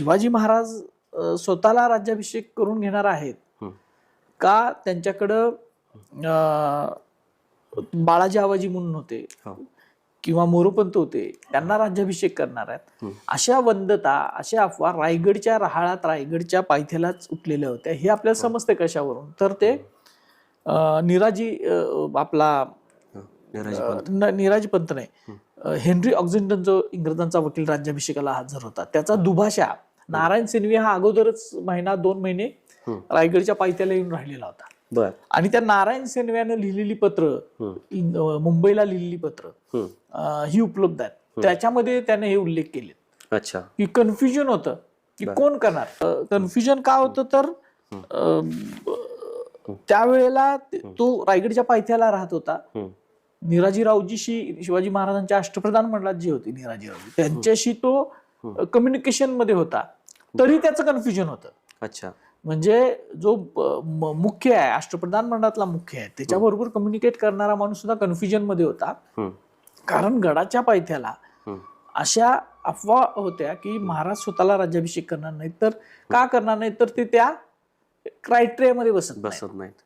शिवाजी महाराज स्वतःला राज्याभिषेक करून घेणार आहेत. का त्यांच्याकडं बाळाजी आवाजी म्हणून होते हो. किंवा मोरोपंत होते त्यांना राज्याभिषेक करणार आहेत. अशा वंदता अशा अफवा रायगडच्या रहाळात रायगडच्या पायथ्यालाच उठलेल्या होत्या हे आपल्याला समजते कशावरून तर ते निराजी आपला. निराजी पंत. नाही हेनरी ऑक्झिंटन जो इंग्रजांचा वकील राज्याभिषेकाला हजर होता त्याचा दुभाषा नारायण सिन्वी हा अगोदरच महिना दोन महिने. रायगडच्या पायथ्याला येऊन राहिलेला होता. बर. आणि त्या नारायण सिन्व्यानं लिहिलेली पत्र मुंबईला लिहिलेली पत्र हं. उपलब्ध आहेत. त्याच्यामध्ये त्याने हे उल्लेख केले अच्छा. की कन्फ्युजन होतं की कोण करणार? कन्फ्युजन का होतं तर त्यावेळेला ते- रायगडच्या पायथ्याला राहत होता. निराजीरावजीशी शिवाजी महाराजांच्या अष्टप्रधान मंडळात जे होते निराजीरावजी त्यांच्याशी तो कम्युनिकेशनमध्ये होता. तरी त्याचं कन्फ्युजन होतं. अच्छा. म्हणजे जो मुख्य आहे अष्टप्रधान मंडळातला मुख्य आहे त्याच्याबरोबर कम्युनिकेट करणारा माणूस सुद्धा कन्फ्युजनमध्ये होता. कारण गडाच्या पायथ्याला. अशा अफवा होत्या की महाराज स्वतःला राज्याभिषेक करणार नाहीत तर का करणार नाहीत तर ते त्या क्रायटेरियामध्ये बसत बसत नाहीत.